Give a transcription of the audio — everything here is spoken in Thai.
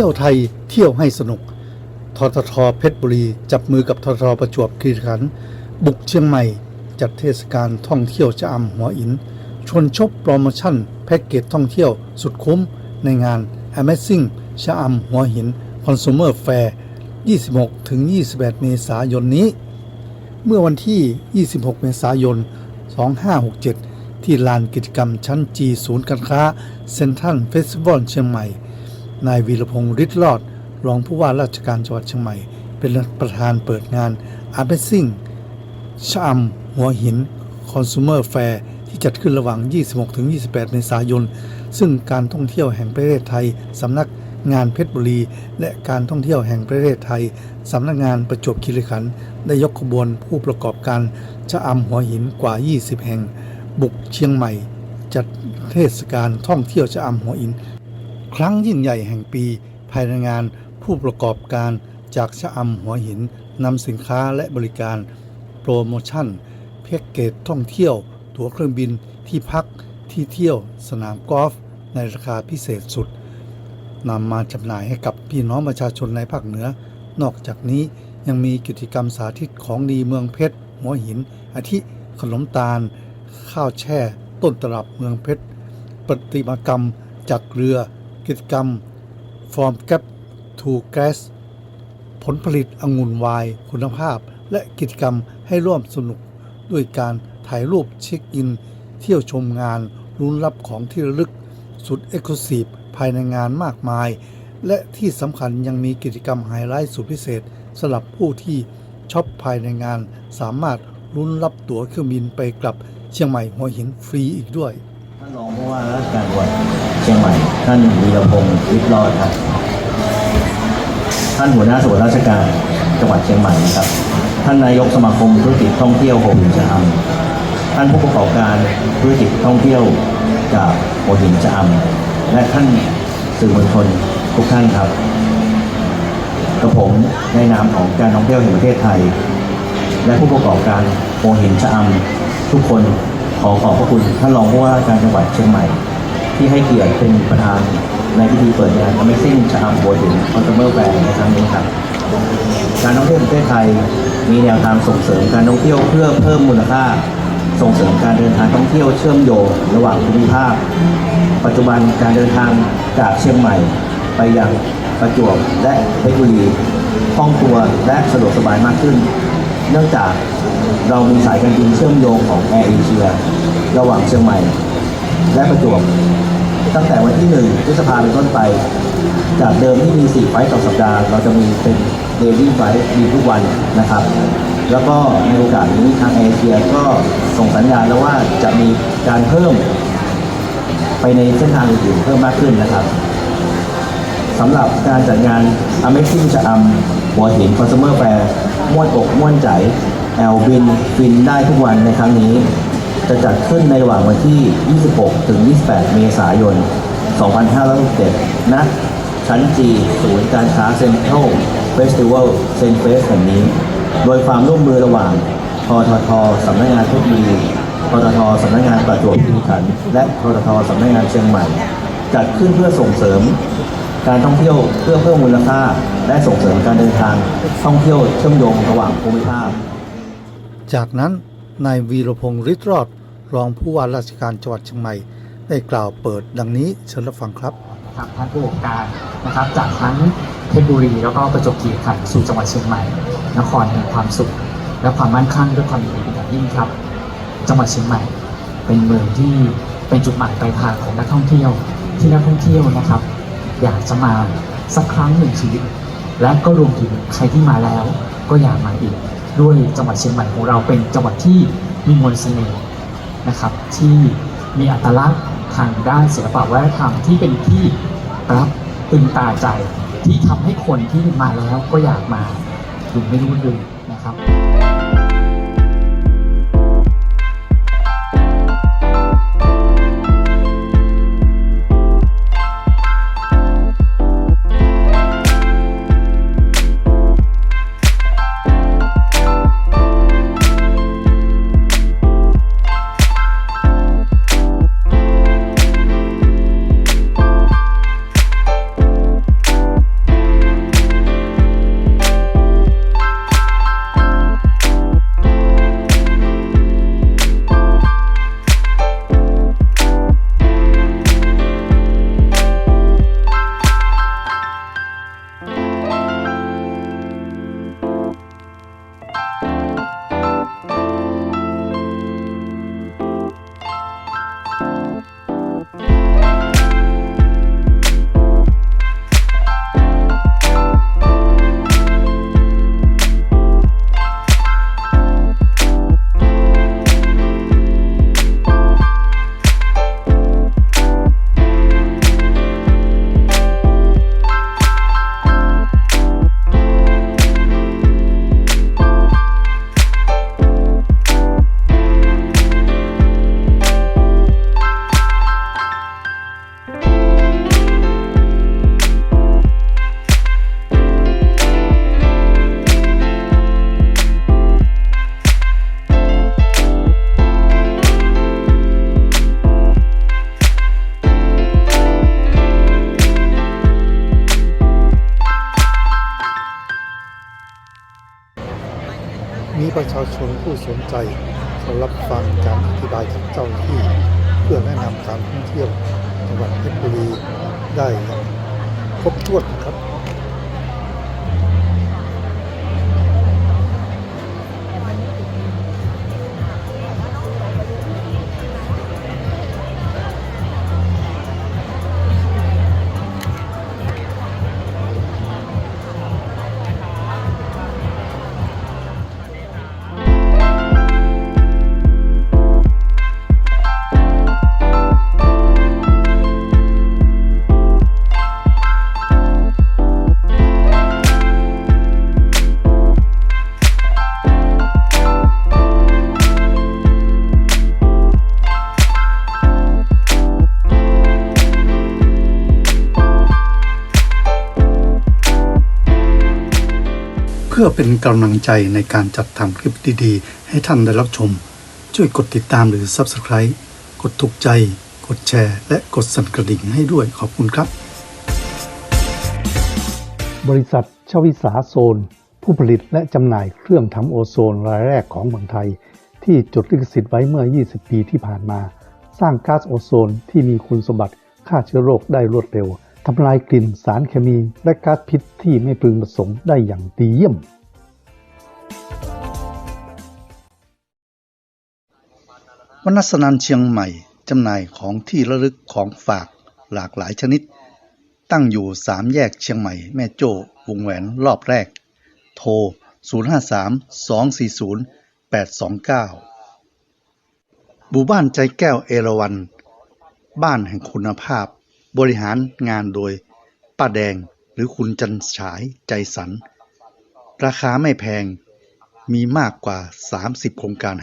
ที่ยวไทยเที่ยวให้สนุก ทททเพชรบุรี จับมือกับททประจวบคีรีขันธ์บุกเชียงใหม่ จัดเทศกาลท่องเที่ยวชะอำหัวอิน ชวนชบโปรโมชั่น แพ็กเกจท่องเที่ยวสุดคุ้ม ในงาน Amazing ชะอำหัวหิน Consumer Fair 26-28เมษายนนี้ เมื่อวันที่ 26 เมษายน 2567 ที่ลานกิจกรรมชั้นจีศูนย์การค้าเซ็นทรัลเฟสติวัลเชียงใหม่ นายวีรพงศ์ฤทธิ์รอด รองผู้ว่าราชการจังหวัดเชียงใหม่ เป็นประธานเปิดงาน Amazing ชะอำหัวหิน Consumer Fair ที่จัดขึ้นระหว่าง 26-28 เมษายน ซึ่งการท่องเที่ยวแห่งประเทศไทย สำนักงานเพชรบุรี และการท่องเที่ยวแห่งประเทศไทย สำนักงานประจวบคีรีขันธ์ได้ยกขบวนผู้ประกอบการชะอำหัวหินกว่า 20 แห่ง บุกเชียงใหม่ จัดเทศกาลท่องเที่ยวชะอำหัวหิน ครั้งยิ่งใหญ่แห่งปี ภายในงานผู้ประกอบการจากชะอำหัวหินนำสินค้าและบริการ โปรโมชั่นแพ็กเกจท่องเที่ยว ตั๋วเครื่องบินที่พักที่เที่ยวสนามกอล์ฟในราคาพิเศษสุดนำมาจำหน่ายให้กับพี่น้องประชาชนในภาคเหนือ นอกจากนี้ยังมีกิจกรรมสาธิตของดีเมืองเพชรหัวหิน อาทิขนมตาล ข้าวแช่ ต้นตลับเมืองเพชรประติมากรรมจากเรือ กิจกรรมฟอร์มแกปทูแกสผลผลิตองุ่นไวน์คุณภาพ และกิจกรรมให้ร่วมสนุกด้วยการถ่ายรูปเช็คอิน เที่ยวชมงานรุ้นรับของที่ระลึก สุดเอ็กซ์คลูซีฟภายในงานมากมาย และที่สำคัญยังมีกิจกรรมไฮไลท์สุดพิเศษสำหรับผู้ที่ช็อปภายในงาน สามารถรุ้นรับตั๋วเครื่องบินไปกลับเชียงใหม่หัวหินฟรีอีกด้วยท่านรองผู้ว่าราชการจังหวัด ชียงใหม่ ท่านวีรพงศ์วิทย์รอดครับ ท่านหัวหน้าส่วนราชการจังหวัดเชียงใหม่นะครับ ท่านนายกสมาคมธุรกิจท่องเที่ยวหัวหินชะอำท่านผู้ประกอบการธุรกิจท่องเที่ยวจากหัวหินชะอำและท่านสื่อมวลชนทุกท่านครับกระผมในนามของการท่องเที่ยวแห่งประเทศไทย และผู้ประกอบการโอหินชะอำทุกคนขอขอบพระคุณท่านรองผู้ว่าการจังหวัดเชียงใหม่ ที่ให้เกียรติเป็นประธานในพิธีเปิดงาน Amazing ชะอำโอหินคอนเทอร์แบรนด์ในครั้งนี้ครับ การท่องเที่ยวประเทศไทยมีแนวทางส่งเสริมการท่องเที่ยวเพื่อเพิ่มมูลค่า ส่งเสริมการเดินทางท่องเที่ยวเชื่อมโยงระหว่างภูมิภาค ปัจจุบันการเดินทางจากเชียงใหม่ ไปยังประจวบและเพชรบุรีคล่องตัวและสะดวกสบายมากขึ้น เนื่องจากเรามีสายการบินเชื่อมโยงของแอร์เอเชียระหว่างเชียงใหม่ และประจวบตั้งแต่วันที่1พฤษภาเป็นต้นไป จากเดิมที่มี 4 ไฟล์ต่อสัปดาห์ เราจะมีเป็นเดลี่ไฟล์มีทุกวันนะครับ แล้วก็ในโอกาสนี้ทางเอเชียก็ส่งสัญญาณแล้วว่าจะมีการเพิ่มไปในเส้นทางอื่นๆเพิ่มมากขึ้นนะครับสำหรับการจัดงาน Amazing ชะอำหัวหิน Consumer Fair ม่วนอกม่วนใจ แอลบินฟินได้ทุกวันในครั้งนี้ จะจัดขึ้นในระหว่างวันที่ 26 ถึง 28 เมษายน 2567ณชั้นจีศูนย์การค้าเซ็นทรัลเฟสติวัลเซนเฟสแห่งนี้ โดยความร่วมมือระหว่างทททสำนักงานทคโนโลยีทททสำนักงานประจวบคีรีขันธ์และทททสำนักงานเชียงใหม่ จัดขึ้นเพื่อส่งเสริม การท่องเที่ยวเพื่อเพิ่มมูลค่า และส่งเสริมการเดินทางท่องเที่ยวเชื่อมโยงระหว่างภูมิภาค จากนั้นนายวีรพงศ์ฤทธิ์รอด รองผู้ว่าราชการจังหวัดเชียงใหม่ ได้กล่าวเปิดดังนี้เชิญรับฟังครับครับท่านผู้ว่าการนะครับจากทั้งเพชรบุรีแล้วก็ประจวบคีรีขันธ์สู่จังหวัดเชียงใหม่ นครแห่งความสุข และความมั่นคงด้วยความยินดีเป็นอย่างยิ่งครับ จังหวัดเชียงใหม่ เป็นเมืองที่เป็นจุดหมายปลายทางของนักท่องเที่ยวที่นักท่องเที่ยวนะครับ อยากจะมาสักครั้งหนึ่งชีวิต และก็รวมถึงใครที่มาแล้ว ก็อยากมาอีก ด้วยจังหวัดเชียงใหม่ของเราเป็นจังหวัดที่มีมนต์เสน่ห์ นะครับ ที่มีอัตลักษณ์ทางด้านศิลปะวัฒนธรรมที่เป็นที่รับตึงตาใจที่ทำให้คนที่มาแล้วก็อยากมาอยู่ไม่รู้ลืมนะครับ ประชาชนผู้สนใจเขารับฟังการอธิบายจากเจ้าที่ เพื่อแนะนำการท่องเที่ยวจังหวัดเพชรบุรีได้ครบถ้วนครับ พื่อเป็นกำลังใจในการจัดทำคลิปดีๆ ให้ท่านได้รับชม ช่วยกดติดตามหรือ Subscribe กดถูกใจ กดแชร์ และกดสั่นกระดิ่งให้ด้วยขอบคุณครับ บริษัทชวิสาโซน ผู้ผลิตและจำหน่ายเครื่องทำโอโซนรายแรกของเมืองไทย ที่จดลิขสิทธิ์ไว้เมื่อ 20 ปีที่ผ่านมา สร้างก๊าซโอโซนที่มีคุณสมบัติฆ่าเชื้อโรคได้รวดเร็ว ทำลายกลิ่นสารเคมีและก๊าซพิษที่ไม่พึงประสงค์ได้อย่างดีเยี่ยม วนัสนันเชียงใหม่ จำหน่ายของที่ระลึกของฝากหลากหลายชนิด ตั้งอยู่สามแยกเชียงใหม่ แม่โจ้วงแหวนรอบแรก โทร 053 240 829หมู่บ้านใจแก้วเอราวัน บ้านแห่งคุณภาพ บริหารงานโดยป้าแดงหรือคุณจันฉายใจสัน ราคาไม่แพงมีมากกว่า 30 โครงการ